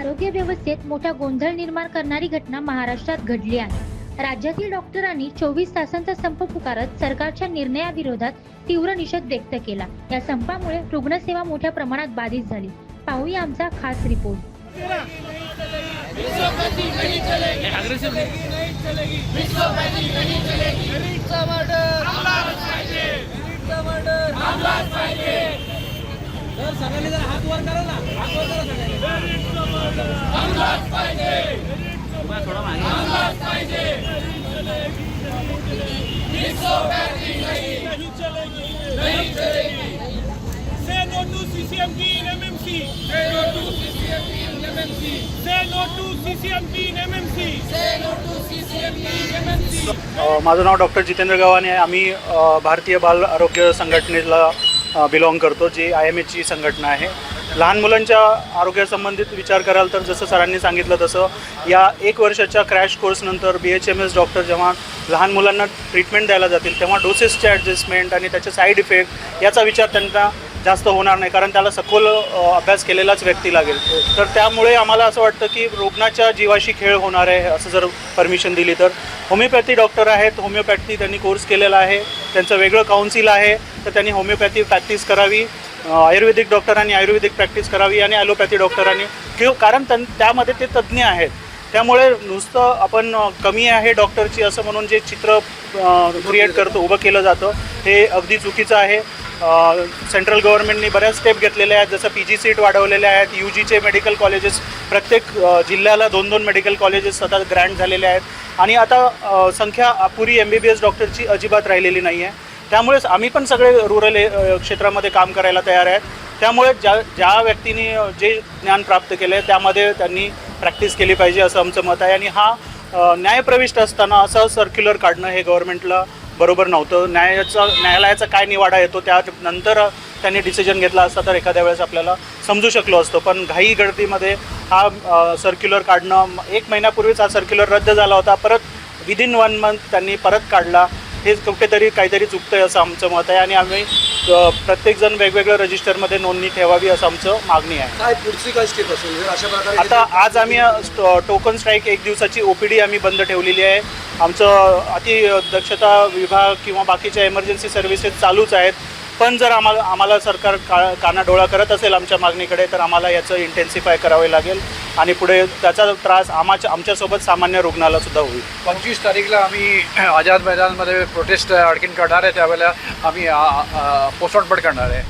आरोग्य व्यवस्थेत मोठा गोंधळ निर्माण करणारी घटना महाराष्ट्रात घडली आहे. राज्यातील डॉक्टरांनी चोवीस तासांचा संप पुकारत सरकारच्या निर्णयाविरोधात तीव्र निषेध व्यक्त केला. या संपामुळे रुग्णसेवा मोठ्या प्रमाणात बाधित झाली. पाहूया आमचा खास रिपोर्ट. माझं नाव डॉक्टर जितेंद्र गव्हाण आहे. आम्ही भारतीय बाल आरोग्य संघटनेला बिलॉंग करतो जी आय एम एची संघटना आहे. लहान मुलांच्या आरोग्यासंबंधित विचार कराल तर जसं सरांनी सांगितलं तसं या एक वर्षाच्या crash कोर्सनंतर B H M S doctor जेव्हा लहान मुलांना ट्रीटमेंट द्यायला जातील तेव्हा डोसेसचे ॲडजस्टमेंट आणि त्याचे साईड इफेक्ट याचा विचार त्यांना जास्त होणार नाही कारण त्याला सखोल अभ्यास केलेलाच व्यक्ती लागेल. तर त्यामुळे आम्हाला असं वाटतं की रुग्णाच्या जीवाशी खेळ होणार आहे असं जर परमिशन दिली तर. होमिओपॅथी डॉक्टर आहेत होमिओपॅथी त्यांनी कोर्स केलेला आहे त्यांचं वेगळं काउन्सिल आहे तर त्यांनी होमिओपॅथी प्रॅक्टिस करावी. आयुर्वेदिक डॉक्टरांनी आयुर्वेदिक प्रॅक्टिस करावी आणि ॲलोपॅथी डॉक्टरांनी. किंवा कारण त्यां त्यामध्ये ते तज्ज्ञ आहेत. त्यामुळे नुसतं आपण कमी आहे डॉक्टरची असं म्हणून जे चित्र क्रिएट करतो उभं केलं जातं हे अगदी चुकीचं आहे. सेंट्रल गव्हर्नमेंटने बऱ्याच स्टेप घेतलेल्या आहेत जसं पी जी सीट वाढवलेल्या आहेत यू जीचे मेडिकल कॉलेजेस प्रत्येक जिल्ह्याला दोन दोन मेडिकल कॉलेजेस सतत ग्रँड झालेले आहेत. आणि आता संख्या अपुरी एम बी बी एस डॉक्टरची अजिबात राहिलेली नाही आहे त्यामुळेच आम्ही पण सगळे रुरल क्षेत्रामध्ये काम करायला तयार आहेत त्यामुळे ज्या ज्या व्यक्तीने जे ज्ञान प्राप्त केलं आहे त्यामध्ये त्यांनी प्रॅक्टिस केली पाहिजे असं आमचं मत आहे. आणि हा न्यायप्रविष्ट असताना असं सर्क्युलर काढणं हे गव्हर्नमेंटला बरोबर नव्हतं. न्यायाचा न्यायालयाचा काय निवाडा येतो त्यानंतर त्यांनी डिसिजन घेतला असता तर एखाद्या वेळेस आपल्याला समजू शकलो असतो. पण घाई गर्दीमध्ये हा सर्क्युलर काढणं एक महिन्यापूर्वीच हा सर्क्युलर रद्द झाला होता. परत विदिन वन मंथ त्यांनी परत काढला. हे कुठेतरी काहीतरी चुकतंय असं आमचं मत आहे आणि आम्ही प्रत्येकजण वेगवेगळ्या रजिस्टरमध्ये नोंदणी ठेवावी असं आमचं मागणी आहे. काय पुढची काय स्टेप असेल? जर अशा प्रकारे आता आज आम्ही टोकन स्ट्राईक एक दिवसाची ओ पी डी आम्ही बंद ठेवलेली आहे. आमचं अति दक्षता विभाग किंवा बाकीच्या इमर्जन्सी सर्व्हिसेस चालूच आहेत. पण जर आम्हाला आम्हाला सरकार का कानाडोळा करत असेल आमच्या मागणीकडे तर आम्हाला याचं इंटेन्सिफाय करावे लागेल. आणि पुढे त्याचा त्रास आमच्या आमच्यासोबत सामान्य रुग्णाला सुद्धा होईल. पंचवीस तारीखला आम्ही आझाद मैदानमध्ये प्रोटेस्ट आणखीन करणार आहे. त्यावेळेला आम्ही पोस्टमॉर्टम पण करणार आहे.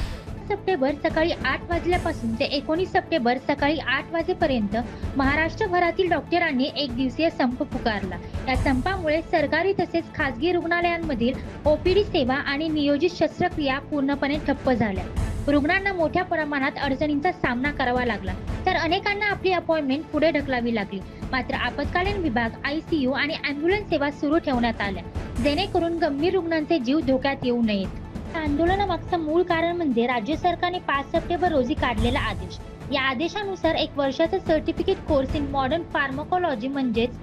सप्टेंबर सकाळी आठ वाजल्यापासून ते एकोणीस सप्टेंबर सकाळी आठ वाजेपर्यंत महाराष्ट्रभरातील डॉक्टरांनी एक दिवसीय संप पुकारला. या संपामुळे सरकारी तसेच खासगी रुग्णालयांमधील ओपीडी सेवा आणि नियोजित शस्त्रक्रिया पूर्णपणे ठप्प झाल्या. रुग्णांना मोठ्या प्रमाणात अडचणींचा सामना करावा लागला तर अनेकांना आपली अपॉइंटमेंट पुढे ढकलावी लागली. मात्र आपत्कालीन विभाग आयसीयू आणि अँब्युलन्स सेवा सुरू ठेवण्यात आल्या जेणेकरून गंभीर रुग्णांचे जीव धोक्यात येऊ नयेत. आंदोलनामागचं मूळ कारण म्हणजे राज्य सरकारने पाच सप्टेंबर रोजी काढलेला आदेश. या आदेशानुसार एक वर्षाचा certificate course in modern pharmacology म्हणजेच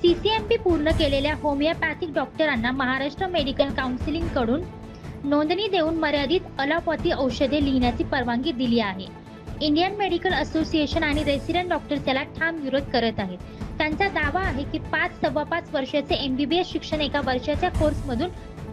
सीसीएमपी पूर्ण केलेल्या होमिओपॅथिक डॉक्टरांना महाराष्ट्र मेडिकल काउन्सिलिंगकडून नोंदणी देऊन मर्यादित अलोपॅथी औषधे लिहिण्याची परवानगी दिली आहे. इंडियन मेडिकल असोसिएशन आणि रेसिडेंट डॉक्टर्स याला ठाम विरोध करत आहेत. त्यांचा दावा आहे की पाच सव्वा पाच वर्षाचे एमबीबीएस शिक्षण एका वर्षाच्या कोर्समधून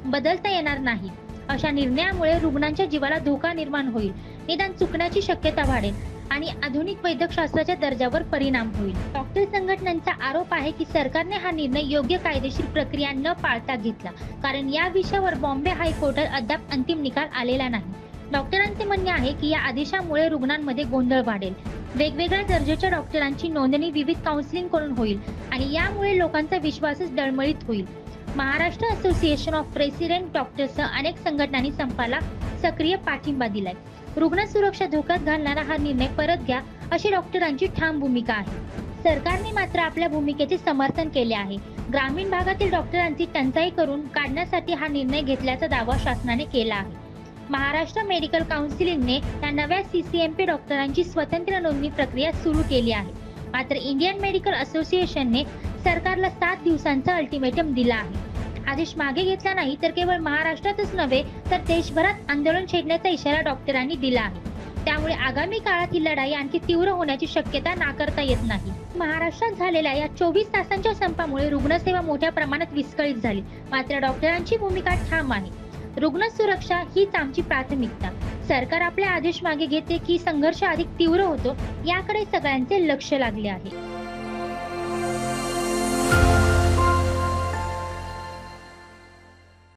बदलता येणार नाही. अशा निर्णयामुळे रुग्णांच्या जीवाला धोका निर्माण होईल. निदान चुकण्याची शक्यता वाढेल आणि आधुनिक वैद्यकशास्त्राच्या दर्जावर परिणाम होईल. डॉक्टर संघटनांचा आरोप आहे की सरकारने हा निर्णय योग्य कायदेशीर प्रक्रिया न पाळता घेतला. कारण या विषयावर बॉम्बे हायकोर्टात अद्याप अंतिम निकाल आलेला नाही. डॉक्टरांचे म्हणणे आहे की या आदेशामुळे रुग्णांमध्ये गोंधळ वाढेल. वेगवेगळ्या दर्जाच्या डॉक्टरांची नोंदणी विविध काउन्सिलिंग करून होईल आणि यामुळे लोकांचा विश्वासच डळमळीत होईल. महाराष्ट्र असोसिएशन ऑफ प्रेसिडेंट डॉक्टर्ससह अनेक संघटनांनी संपाला सक्रिय पाठिंबा दिलाय. रुग्ण सुरक्षा धोक्यात घालणारा हा निर्णय परत घ्या अशी डॉक्टरांची ठाम भूमिका आहे. सरकारने मात्र आपल्या भूमिकेचे समर्थन केले आहे. ग्रामीण भागातील डॉक्टरांची टंचाई करून काढण्यासाठी हा निर्णय घेतल्याचा दावा शासनाने केला आहे. महाराष्ट्र मेडिकल काउन्सिलिंगने या नव्या सीसीएमपी डॉक्टरांची स्वतंत्र नोंदणी प्रक्रिया सुरू केली आहे. मात्र इंडियन मेडिकल असोसिएशनने सरकारला सात दिवसांचा अल्टिमेटम दिला आहे. आदेश मागे घेतला नाही तर केवळ महाराष्ट्रातच नव्हे तर देशभरात आंदोलन छेडण्याचा इशारा डॉक्टरांनी दिला आहे. त्यामुळे आगामी काळात ही लढाई आणखी तीव्र होण्याची शक्यता नाकारता येत नाही. महाराष्ट्रात झालेल्या या चोवीस तासांच्या संपामुळे रुग्णसेवा मोठ्या प्रमाणात विस्कळीत झाली. मात्र डॉक्टरांची भूमिका ठाम आहे. रुग्ण सुरक्षा हीच आमची प्राथमिकता. सरकार आपले आदेश मागे घेते की संघर्ष अधिक तीव्र होतो याकडे सगळ्यांचे लक्ष लागले आहे.